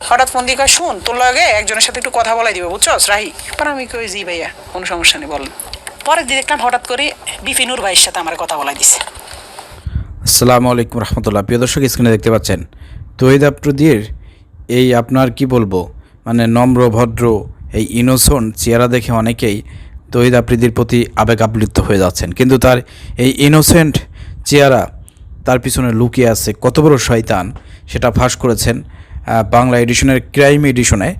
হঠাৎ ফোন দিয়ে শুন, তোর লগে একজনের সাথে একটু কথা বলাই দিবে, বুঝছস? রাহি। পর আমি কই, জি ভাইয়া, কোনো সমস্যা নেই বলেন পরে দিয়ে দেখলাম হঠাৎ করে বিপিনুর ভাইয়ের সাথে আমার কথা বলাই দিছে। আসসালামু আলাইকুম রহমতুল্লাহ। প্রিয় দর্শক, স্ক্রিনে দেখতে পাচ্ছেন তহিদ আপ্রদির এই আপনার কি বলব মানে নম্র, ভদ্র, এই ইনোসেন্ট চেহারা দেখে অনেকেই তহিদ আপ্রিদির প্রতি আবেগ আপ্লুত হয়ে যাচ্ছেন। কিন্তু তার এই ইনোসেন্ট চেহারা তার পিছনে লুকিয়ে আছে। কত বড় শয়তান সেটা ফাঁস করেছেন বাংলা এডিশনের ক্রাইম এডিশনে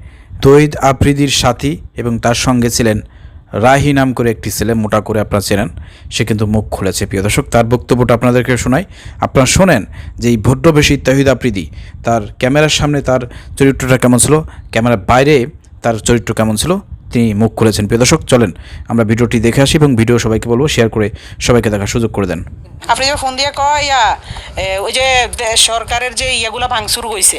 তহিদ আফ্রিদির সাথী এবং তার সঙ্গে ছিলেন রাহি নাম করে একটি ছেলে, মোটা করে আপনারা চেনেন, সে কিন্তু মুখ খুলেছে। প্রিয় দর্শক, তার বক্তব্যটা আপনাদেরকে শোনাই। আপনারা শোনেন যে এই ভদ্রবেশী তহিদ আফ্রিদি, তার ক্যামেরার সামনে তার চরিত্রটা কেমন ছিল, ক্যামেরার বাইরে তার চরিত্র কেমন ছিল, তিনি মুখ খুলেছেন। প্রিয় দর্শক, চলেন, আমরা ভিডিওটি দেখে আসি এবং ভিডিও সবাইকে বলব শেয়ার করে সবাইকে দেখার সুযোগ করে দেন। আপনি ফোন দিয়ে কয় ওই যে সরকারের যে ইয়াগুলা ভাঙচুর হয়েছে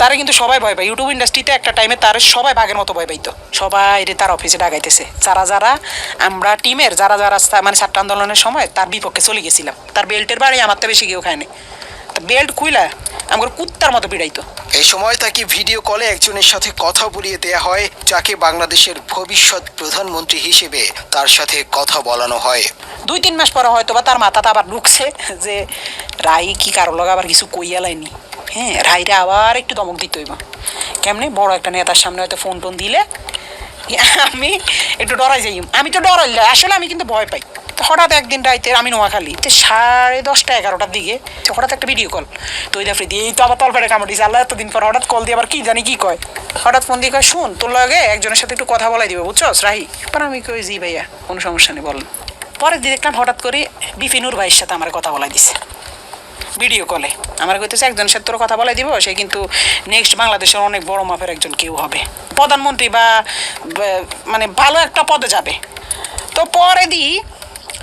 তারে কিন্তু সবাই ভয় পায়। ইউটিউব ইন্ডাস্ট্রিতে একটা টাইমে তার সবাই বাঘের মতো ভয় পাইতো। সবাই রে তার অফিসে ডাকাইতেছে যারা যারা আমরা টিমের যারা যারা মানে ছাত্র আন্দোলনের সময় তার বিপক্ষে চলে গেছিলাম। তার বেল্টের বাড়ি আমার তো বেশি কেউ খায়নি বেল্ট খুইলা আমার কুত্তার মতো পিড়াইতো। এই সময় তাকে ভিডিও কলে একজনের সাথে কথা বলিয়ে দেয়া হয় যাকে বাংলাদেশের ভবিষ্যৎ প্রধানমন্ত্রী হিসেবে তার সাথে কথা বলানো হয়। দুই তিন মাস পরে হয়তো বা তার মাথাতে আবার ঢুকছে যে রাই কি কারও লগে আবার কিছু কইয়া লাইনি। হ্যাঁ রাইরে আবার একটু দমক দিতে হইব। কেমনে? বড় একটা নেতার সামনে হয়তো ফোন টোন দিলে আমি একটু ডরাই যাই আমি তো ডরাই আসলে আমি কিন্তু ভয় পাই। তো হঠাৎ একদিন রাইতে আমি নোয়াখালী, তো সাড়ে দশটা এগারোটার দিকে তো হঠাৎ একটা ভিডিও কল তো দেখে দিয়ে, এই তো আবার তলপেটে কামড় দিয়েছে আল্লাহ, এতদিন পর হঠাৎ কল দিয়ে আবার কি জানি কি কয়? হঠাৎ ফোন দিয়ে কয়, শুন, তোর লগে একজনের সাথে একটু কথা বলাই দিবে, বুঝছস? রাহি? পর আমি কই, জি ভাইয়া, কোনো সমস্যা নেই, বলেন। পরের দিন দেখলাম হঠাৎ করে বিপিনুর ভাইয়ের সাথে আমার কথা বলাই দিছে। ভিডিও কলে আমার কইতেছে একজনের সাথে তোর কথা বলাই দিব, সে কিন্তু নেক্সট বাংলাদেশের অনেক বড় মাপের একজন কেউ হবে। প্রধানমন্ত্রী বা মানে ভালো একটা পদে যাবে। তো পরে দি,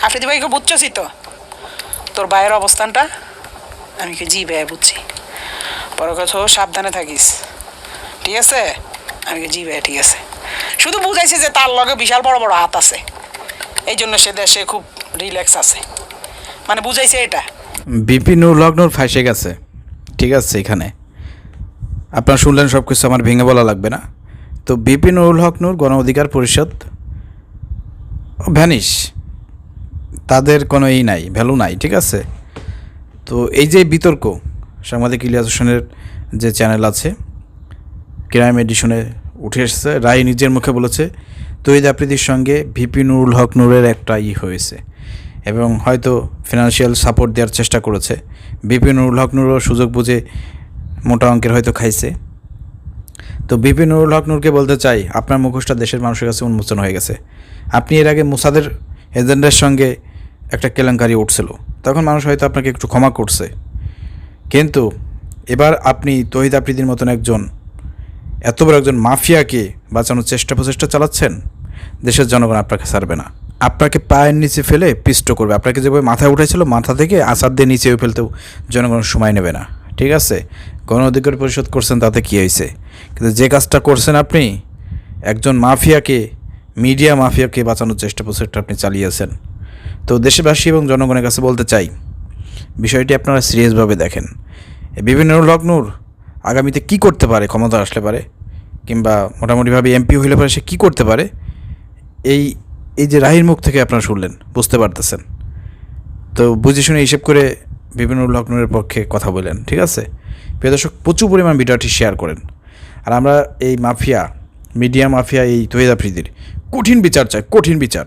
আফ্রিদি ভাইকে বুঝছি তো, তোর ভাইয়ের অবস্থানটা? আমি কি জি ভাই বুঝছি। পরে কথা সাবধানে থাকিস। ঠিক আছে? আমি কি জি ভাই ঠিক আছে। শুধু বুঝাইছে যে তার লগে বিশাল বড় বড় হাত আছে। এই জন্য সে দেশে খুব রিল্যাক্স আছে। মানে বুঝাইছে এটা। বিপিনুর লগ্নর ফাঁসে গেছে। ঠিক আছে, এখানে। আপনারা শুনলেন সব কিছু আমার ভেঙে বলা লাগবে না। তো বিপিনুল হক নূর গণ অধিকার পরিষদ ভ্যানিশ। তাদের কোনো ই নাই, ভ্যালু নাই, ঠিক আছে? তো এই যে বিতর্ক, সাংবাদিক ইলিয়াস হোসেনের যে চ্যানেল আছে, ক্রাইম এডিশনে উঠে এসেছে, রায় নিজের মুখে বলেছে তৈদ আপ্রীতির সঙ্গে ভিপি নুরুল হক নূরের একটা ই হয়েছে। এবং হয়তো ফিনান্সিয়াল সাপোর্ট দেওয়ার চেষ্টা করেছে। বিপি নুরুল হক নূরও সুযোগ বুঝে মোটা অঙ্কের হয়তো খাইছে। তো বিপি নুরুল হক নূরকে বলতে চাই, আপনার মুখোশটা দেশের মানুষের কাছে উন্মোচন হয়ে গেছে। আপনি এর আগে মুসাদের এজেন্ডার সঙ্গে একটা কেলেঙ্কারি উঠছিল। তখন মানুষ হয়তো আপনাকে একটু ক্ষমা করছে। কিন্তু এবার আপনি তহিদ আফ্রিদির মতন একজন, এত বড় একজন মাফিয়াকে বাঁচানোর চেষ্টা প্রচেষ্টা চালাচ্ছেন, দেশের জনগণ আপনাকে ছাড়বে না। আপনাকে পায়ের নিচে ফেলে পিষ্ট করবে। আপনাকে যেভাবে মাথায় উঠেছিল মাথা থেকে আসার দিয়ে নিচে ফেলতেও জনগণ সময় নেবে না। ঠিক আছে? গণ অধিকার পরিষদ করছেন, তাতে কী হয়েছে? কিন্তু যে কাজটা করছেন আপনি, একজন মাফিয়াকে, মিডিয়া মাফিয়াকে বাঁচানোর চেষ্টা প্রচেষ্টা আপনি চালিয়েছেন তো দেশবাসী এবং জনগণের কাছে বলতে চাই, বিষয়টি আপনারা সিরিয়াসভাবে দেখেন। বিভিন্ন লগ্নর আগামীতে কি করতে পারে, ক্ষমতা আসলে পারে, কিংবা মোটামুটিভাবে এমপি হইলে পারে সে কী করতে পারে, এই এই যে রাহির মুখ থেকে আপনারা শুনলেন, বুঝতে পারতেছেন। তো বুঝে শুনে হিসেব করে বিভিন্ন লগ্নের পক্ষে কথা বললেন ঠিক আছে? প্রিয় দর্শক, প্রচুর পরিমাণ ভিডিওটি শেয়ার করেন। আর আমরা এই মাফিয়া, মিডিয়া মাফিয়া, এই তহিদ কঠিন বিচার চাই, কঠিন বিচার।